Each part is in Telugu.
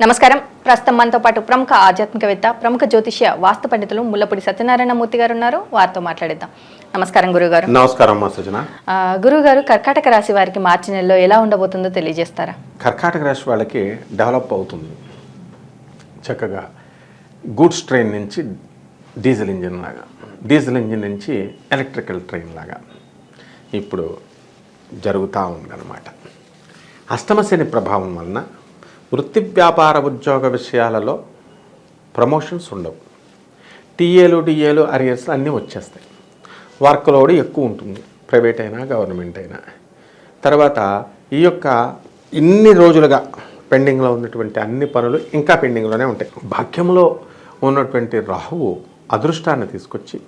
నమస్కారం. ప్రస్తుతం మనతో పాటు ప్రముఖ ఆధ్యాత్మికవేత్త ప్రముఖ జ్యోతిష్య వాస్తు పండితులు ముల్లపూడి సత్యనారాయణ మూర్తి గారు ఉన్నారు వారితో మాట్లాడిద్దాం. నమస్కారం గురుగారు. నమస్కారం సజన ఆ, గురుగారు కర్కాటక రాశి వారికి మార్చి నెలలో ఎలా ఉండబోతుందో తెలియజేస్తారా? కర్కాటక రాశి వాళ్ళకి డెవలప్ అవుతుంది. చక్కగా గూడ్స్ ట్రైన్ నుంచి డీజిల్ ఇంజిన్ లాగా డీజిల్ ఇంజిన్ నుంచి ఎలక్ట్రికల్ ట్రైన్ లాగా ఇప్పుడు జరుగుతూ ఉందన్నమాట. అష్టమశని ప్రభావం వలన వృత్తి వ్యాపార ఉద్యోగ విషయాలలో ప్రమోషన్స్ ఉండవు. టీఏలు డిఏలు అరియర్స్ అన్నీ వచ్చేస్తాయి. వర్క్ లోడ్ ఎక్కువ ఉంటుంది. ప్రైవేట్ అయినా గవర్నమెంట్ అయినా. తర్వాత ఈ యొక్క ఇన్ని రోజులుగా పెండింగ్లో ఉన్నటువంటి అన్ని పనులు ఇంకా పెండింగ్లోనే ఉంటాయి. భాగ్యంలో ఉన్నటువంటి రాహువు అదృష్టాన్ని తీసుకొచ్చి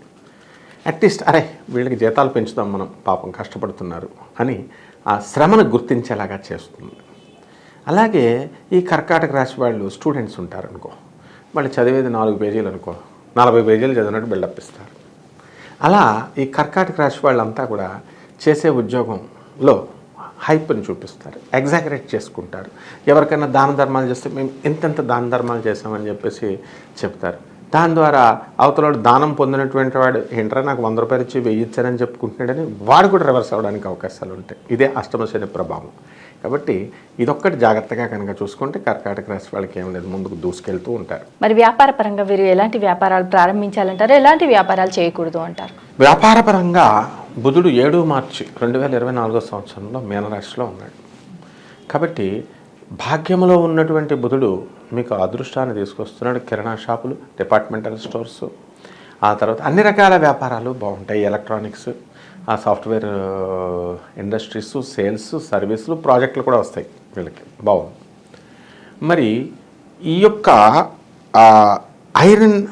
అట్లీస్ట్ అరే వీళ్ళకి జీతాలు పెంచుదాం మనం పాపం కష్టపడుతున్నారు అని ఆ శ్రమను గుర్తించేలాగా చేస్తుంది. అలాగే ఈ కర్కాటక రాశి వాళ్ళు స్టూడెంట్స్ ఉంటారనుకో వాళ్ళు చదివేది నాలుగు పేజీలు అనుకో నలభై పేజీలు చదివినట్టు బిల్డప్ ఇస్తారు. అలా ఈ కర్కాటక రాశి వాళ్ళంతా కూడా చేసే ఉద్యోగంలో హైప్ని చూపిస్తారు ఎగ్జాగరేట్ చేసుకుంటారు. ఎవరికైనా దాన ధర్మాలు చేస్తే మేము ఇంతెంత దాన ధర్మాలు చేసామని చెప్పేసి చెప్తారు. దాని ద్వారా అవతల దానం పొందినటువంటి వాడు ఏంట్రా నాకు వంద రూపాయలు ఇచ్చి వెయ్యి ఇచ్చారని చెప్పుకుంటున్నాడని వాడు కూడా రివర్స్ అవ్వడానికి అవకాశాలు ఉంటాయి. ఇదే అష్టమ శని ప్రభావం. కాబట్టి ఇదొక్కటి జాగ్రత్తగా కనుక చూసుకుంటే కర్కాటక రాశి వాళ్ళకి ఏం లేదు ముందుకు దూసుకెళ్తూ ఉంటారు. మరి వ్యాపార పరంగా వీరు ఎలాంటి వ్యాపారాలు ప్రారంభించాలంటారు? ఎలాంటి వ్యాపారాలు చేయకూడదు అంటారు? వ్యాపారపరంగా బుధుడు ఏడు మార్చి రెండు వేల ఇరవై నాలుగో సంవత్సరంలో మీనరాశిలో ఉన్నాడు. కాబట్టి భాగ్యంలో ఉన్నటువంటి బుధుడు మీకు అదృష్టాన్ని తీసుకొస్తున్నాడు. కిరాణా షాపులు డిపార్ట్మెంటల్ స్టోర్స్ ఆ తర్వాత అన్ని రకాల వ్యాపారాలు బాగుంటాయి. ఎలక్ట్రానిక్స్ ఆ సాఫ్ట్వేర్ ఇండస్ట్రీస్ సేల్స్ సర్వీసులు ప్రాజెక్టులు కూడా వస్తాయి వీళ్ళకి. బాగుంది. మరి ఈ యొక్క iron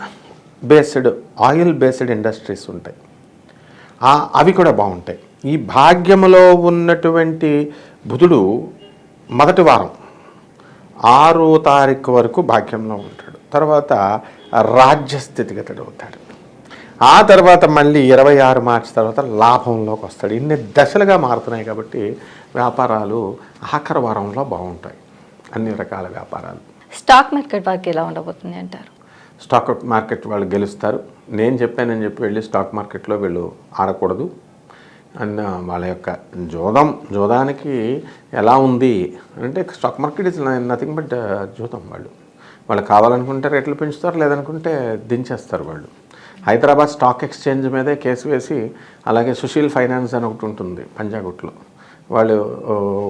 based oil based industries ఉంటాయి. అవి కూడా బాగుంటాయి. ఈ భాగ్యములో ఉన్నటువంటి బుధుడు మొదటి వారం ఆరో తారీఖు వరకు భాగ్యంలో ఉంటాడు. తర్వాత రాజ్యస్థితిగతుడు అవుతాడు. ఆ తర్వాత మళ్ళీ ఇరవై ఆరు మార్చి తర్వాత లాభంలోకి వస్తాడు. ఇన్ని దశలుగా మారుతున్నాయి కాబట్టి వ్యాపారాలు ఆఖరి వారంలో బాగుంటాయి. అన్ని రకాల వ్యాపారాలు. స్టాక్ మార్కెట్ వారికి ఎలా ఉండబోతుంది అంటారు? స్టాక్ మార్కెట్ వాళ్ళు గెలుస్తారు. నేను చెప్పానని చెప్పి వెళ్ళి స్టాక్ మార్కెట్లో వీళ్ళు ఆడకూడదు. అన్న వాళ్ళ యొక్క జోదం జోదానికి ఎలా ఉంది అంటే stock market is nothing but జోదం వాళ్ళు. వాళ్ళు కావాలనుకుంటే రేట్లు పెంచుతారు లేదనుకుంటే దించేస్తారు వాళ్ళు. హైదరాబాద్ స్టాక్ ఎక్స్చేంజ్ మీదే కేసు వేసి అలాగే సుశీల్ ఫైనాన్స్ అని ఒకటి ఉంటుంది పంజాగుట్లో. వాళ్ళు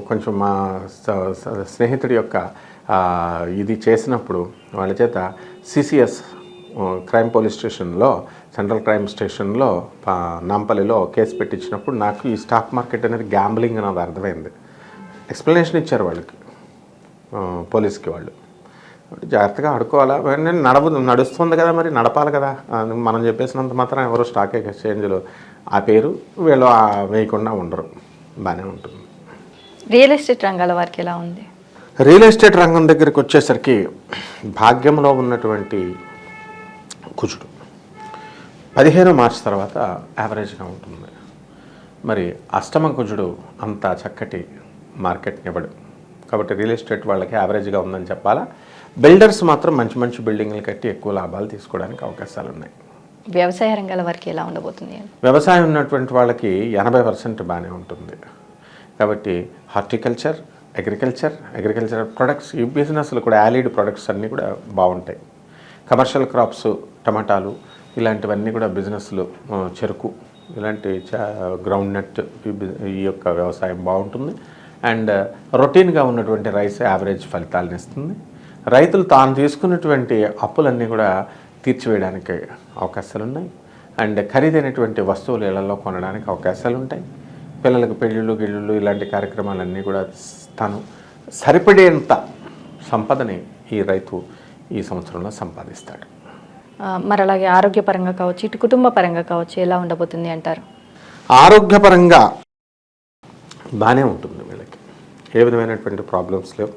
కొంచెం మా స- స్నేహితుడి యొక్క ఇది చేసినప్పుడు వాళ్ళ చేత సిసిఎస్ క్రైమ్ పోలీస్ స్టేషన్లో సెంట్రల్ క్రైమ్ స్టేషన్లో నాంపల్లిలో కేసు పెట్టించినప్పుడు నాకు ఈ స్టాక్ మార్కెట్ అనేది గ్యాంబ్లింగ్ అనేది అర్థమైంది. ఎక్స్ప్లెనేషన్ ఇచ్చారు వాళ్ళకి పోలీస్కి వాళ్ళు. జాగ్రత్తగా ఆడుకోవాలా? నేను నడవ నడుస్తుంది కదా మరి నడపాలి కదా. మనం చెప్పేసినంత మాత్రం ఎవరు స్టాక్ ఎక్స్చేంజ్లో ఆ పేరు వీళ్ళు వేయకుండా ఉండరు. బాగానే ఉంటుంది. రియల్ ఎస్టేట్ రంగాల వారికి ఎలా ఉంది? రియల్ ఎస్టేట్ రంగం దగ్గరికి వచ్చేసరికి భాగ్యంలో ఉన్నటువంటి కుజుడు. పదిహేను మార్చి తర్వాత యావరేజ్గా ఉంటుంది. మరి అష్టమ కుజుడు అంత చక్కటి మార్కెట్ని ఇవ్వడు. కాబట్టి రియల్ ఎస్టేట్ వాళ్ళకి యావరేజ్గా ఉందని చెప్పాలా? బిల్డర్స్ మాత్రం మంచి మంచి బిల్డింగ్లు కట్టి ఎక్కువ లాభాలు తీసుకోవడానికి అవకాశాలు ఉన్నాయి వ్యవసాయ రంగాల వారికి ఎలా ఉండబోతుంది? వ్యవసాయం ఉన్నటువంటి వాళ్ళకి ఎనభై పర్సెంట్ బాగానే ఉంటుంది. కాబట్టి హార్టికల్చర్ అగ్రికల్చర్ అగ్రికల్చర్ ప్రొడక్ట్స్ ఈ బిజినెస్లు కూడా యాలీడ్ ప్రొడక్ట్స్ అన్నీ కూడా బాగుంటాయి. కమర్షియల్ క్రాప్స్ టమాటాలు ఇలాంటివన్నీ కూడా బిజినెస్లు చెరుకు ఇలాంటి గ్రౌండ్ నట్ ఈ యొక్క వ్యవసాయం బాగుంటుంది. అండ్ రొటీన్గా ఉన్నటువంటి రైస్ యావరేజ్ ఫలితాలను ఇస్తుంది. రైతులు తాను తీసుకున్నటువంటి అప్పులన్నీ కూడా తీర్చివేయడానికి అవకాశాలు ఉన్నాయి అండ్ ఖరీదైనటువంటి వస్తువులు ఇళ్ళలో కొనడానికి అవకాశాలు ఉంటాయి పిల్లలకు పెళ్ళిళ్ళు గిళ్ళుళ్ళు ఇలాంటి కార్యక్రమాలన్నీ కూడా తాను సరిపడేంత సంపదని ఈ రైతు ఈ సంవత్సరంలో సంపాదిస్తాడు. మరి అలాగే ఆరోగ్యపరంగా కావచ్చు ఇటు కుటుంబ పరంగా కావచ్చు ఎలా ఉండబోతుంది అంటారు? ఆరోగ్యపరంగా బాగానే ఉంటుంది వీళ్ళకి. ఏ విధమైనటువంటి ప్రాబ్లమ్స్ లేవు.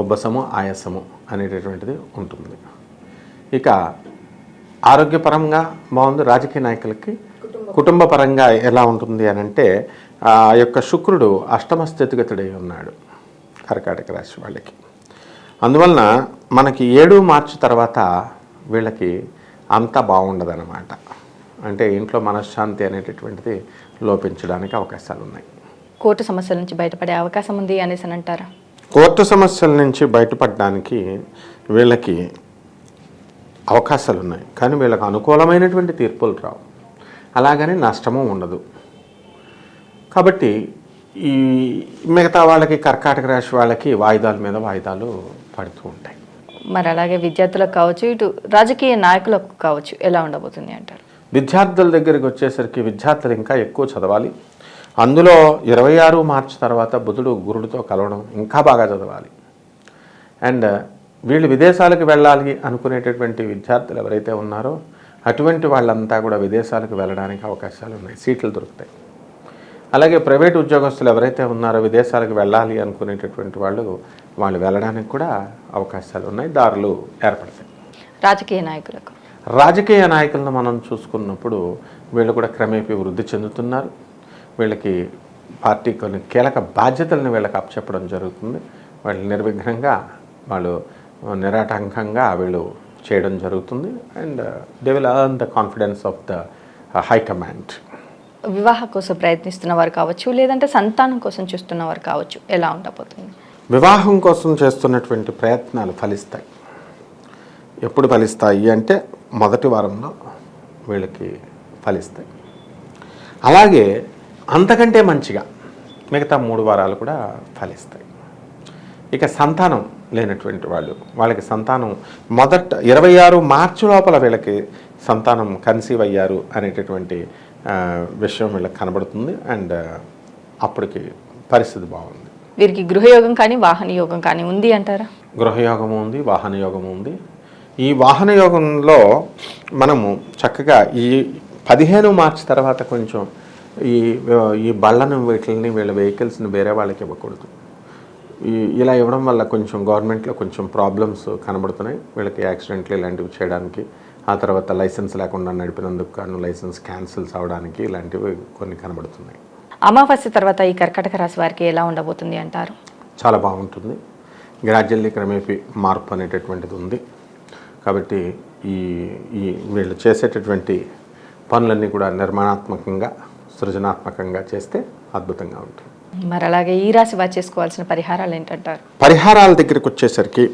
ఉబ్బసము ఆయాసము అనేటటువంటిది ఉంటుంది. ఇక ఆరోగ్యపరంగా బాగుంది. రాజకీయ నాయకులకి కుటుంబ పరంగా ఎలా ఉంటుంది అని అంటే ఆ యొక్క శుక్రుడు అష్టమ స్థితిగతుడై ఉన్నాడు కర్కాటక రాశి వాళ్ళకి. అందువలన మనకి ఏడు మార్చి తర్వాత వీళ్ళకి అంత బాగుండదన్నమాట. అంటే ఇంట్లో మనశ్శాంతి అనేటటువంటిది లోపించడానికి అవకాశాలు ఉన్నాయి కోర్టు సమస్యల నుంచి బయటపడే అవకాశం ఉంది అనేసి అని అంటారా? కోర్టు సమస్యల నుంచి బయటపడడానికి వీళ్ళకి అవకాశాలు ఉన్నాయి కానీ వీళ్ళకి అనుకూలమైనటువంటి తీర్పులు రావు. అలాగని నష్టము ఉండదు. కాబట్టి ఈ మిగతా వాళ్ళకి కర్కాటక రాశి వాళ్ళకి వాయిదాల మీద వాయిదాలు పడుతూ ఉంటాయి. మరి అలాగే విద్యార్థులకు కావచ్చు ఇటు రాజకీయ నాయకులకు కావచ్చు ఎలా ఉండబోతుంది అంటారు? విద్యార్థుల దగ్గరికి వచ్చేసరికి విద్యార్థులు ఇంకా ఎక్కువ చదవాలి. అందులో ఇరవై ఆరు మార్చి తర్వాత బుధుడు గురుడితో కలవడం ఇంకా బాగా చదవాలి. అండ్ వీళ్ళు విదేశాలకు వెళ్ళాలి అనుకునేటటువంటి విద్యార్థులు ఎవరైతే ఉన్నారో అటువంటి వాళ్ళంతా కూడా విదేశాలకు వెళ్ళడానికి అవకాశాలు ఉన్నాయి. సీట్లు దొరుకుతాయి. అలాగే ప్రైవేట్ ఉద్యోగస్తులు ఎవరైతే ఉన్నారో విదేశాలకు వెళ్ళాలి అనుకునేటటువంటి వాళ్ళు వాళ్ళు వెళ్ళడానికి కూడా అవకాశాలు ఉన్నాయి. దారులు ఏర్పడతాయి. రాజకీయ నాయకులకు. రాజకీయ నాయకులను మనం చూసుకున్నప్పుడు వీళ్ళు కూడా క్రమేపీ వృద్ధి చెందుతున్నారు. వీళ్ళకి పార్టీ కొన్ని కీలక బాధ్యతలను వీళ్ళకి అప్పచెప్పడం జరుగుతుంది. వాళ్ళు నిర్విఘ్నంగా వాళ్ళు నిరాటంకంగా వీళ్ళు చేయడం జరుగుతుంది. And they will earn the confidence of the high command. వివాహం కోసం ప్రయత్నిస్తున్న వారు కావచ్చు లేదంటే సంతానం కోసం చూస్తున్న వారు కావచ్చు ఎలా ఉండబోతుంది? వివాహం కోసం చేస్తున్నటువంటి ప్రయత్నాలు ఫలిస్తాయి. ఎప్పుడు ఫలిస్తాయి అంటే మొదటి వారంలో వీళ్ళకి ఫలిస్తాయి. అలాగే అంతకంటే మంచిగా మిగతా మూడు వారాలు కూడా ఫలిస్తాయి. ఇక సంతానం లేనటువంటి వాళ్ళు వాళ్ళకి సంతానం మొదట ఇరవై ఆరు మార్చి లోపల వీళ్ళకి సంతానం కన్సీవ్ అయ్యారు అనేటటువంటి విషయం వీళ్ళకి కనబడుతుంది. అండ్ అప్పటికి పరిస్థితి బాగుంది. వీరికి గృహయోగం కానీ వాహన యోగం కానీ ఉంది అంటారా? గృహయోగము ఉంది వాహన యోగము ఉంది. ఈ వాహన యోగంలో మనము చక్కగా ఈ పదిహేను మార్చి తర్వాత కొంచెం ఈ ఈ బళ్ళను వీటిని వీళ్ళ వెహికల్స్ని వేరే వాళ్ళకి ఇవ్వకూడదు. ఈ ఇలా ఇవ్వడం వల్ల కొంచెం గవర్నమెంట్లో కొంచెం ప్రాబ్లమ్స్ కనబడుతున్నాయి. వీళ్ళకి యాక్సిడెంట్లు ఇలాంటివి చేయడానికి ఆ తర్వాత లైసెన్స్ లేకుండా నడిపినందుకు కాను లైసెన్స్ క్యాన్సిల్స్ అవడానికి ఇలాంటివి కొన్ని కనబడుతున్నాయి. అమావాస్య తర్వాత ఈ కర్కటక రాశి వారికి ఎలా ఉండబోతుంది అంటారు? చాలా బాగుంటుంది. గ్రాడ్యువల్లీ క్రమేపీ మార్పు అనేటటువంటిది ఉంది. కాబట్టి ఈ ఈ వీళ్ళు చేసేటటువంటి పనులన్నీ కూడా నిర్మాణాత్మకంగా సృజనాత్మకంగా చేస్తే అద్భుతంగా ఉంటుంది. మరి అలాగే ఈ రాశి వారు చేసుకోవాల్సిన పరిహారాలు ఏంటంటారు? పరిహారాల దగ్గరికి వచ్చేసరికి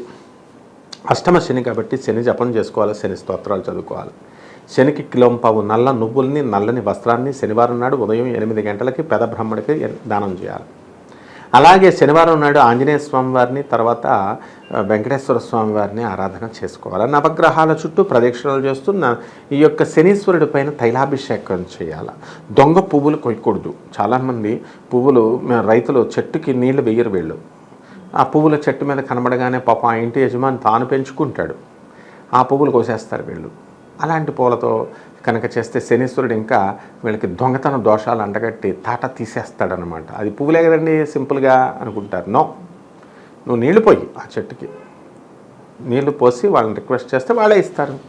అష్టమ శని కాబట్టి శని జపం చేసుకోవాలి శని స్తోత్రాలు చదువుకోవాలి. శనికి కిలోంపావు నల్ల నువ్వుల్ని నల్లని వస్త్రాన్ని శనివారం నాడు ఉదయం ఎనిమిది గంటలకి పెద బ్రహ్మడికి దానం చేయాలి. అలాగే శనివారం నాడు ఆంజనేయ స్వామి వారిని తర్వాత వెంకటేశ్వర స్వామి వారిని ఆరాధన చేసుకోవాలి. నవగ్రహాల చుట్టూ ప్రదక్షిణలు చేస్తున్న ఈ యొక్క శనీశ్వరుడి పైన తైలాభిషేకం చేయాలి. దొంగ పువ్వులు కొయ్యకూడదు. చాలామంది పువ్వులు రైతులు చెట్టుకి నీళ్ళు వెయ్యరు వీళ్ళు. ఆ పువ్వుల చెట్టు మీద కనబడగానే పాప ఆ ఇంటి యజమాని తాను పెంచుకుంటాడు. ఆ పువ్వులు కోసేస్తారు వీళ్ళు. అలాంటి పూలతో కనుక చేస్తే శనీశ్వరుడు ఇంకా వీళ్ళకి దొంగతన దోషాలు అండగట్టి తాట తీసేస్తాడనమాట అది పువ్వులే కదండి సింపుల్గా అనుకుంటారు. నో. నువ్వు నీళ్ళు పోయి ఆ చెట్టుకి. నీళ్ళు పోసి వాళ్ళని రిక్వెస్ట్ చేస్తే వాళ్ళే ఇస్తారు.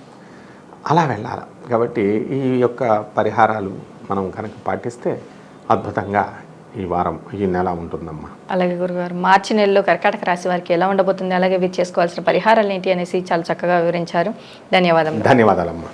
అలా వెళ్ళాలి. కాబట్టి ఈ యొక్క పరిహారాలు మనం కనుక పాటిస్తే అద్భుతంగా ఈ వారం ఈ నెల ఉంటుందమ్మా. అలాగే గురుగారు మార్చి నెలలో కర్కాటక రాశి వారికి ఎలా ఉండబోతుంది? అలాగే వీరు చేసుకోవాల్సిన పరిహారాలు ఏంటి అనేసి చాలా చక్కగా వివరించారు. ధన్యవాదములు. ధన్యవాదాలమ్మా.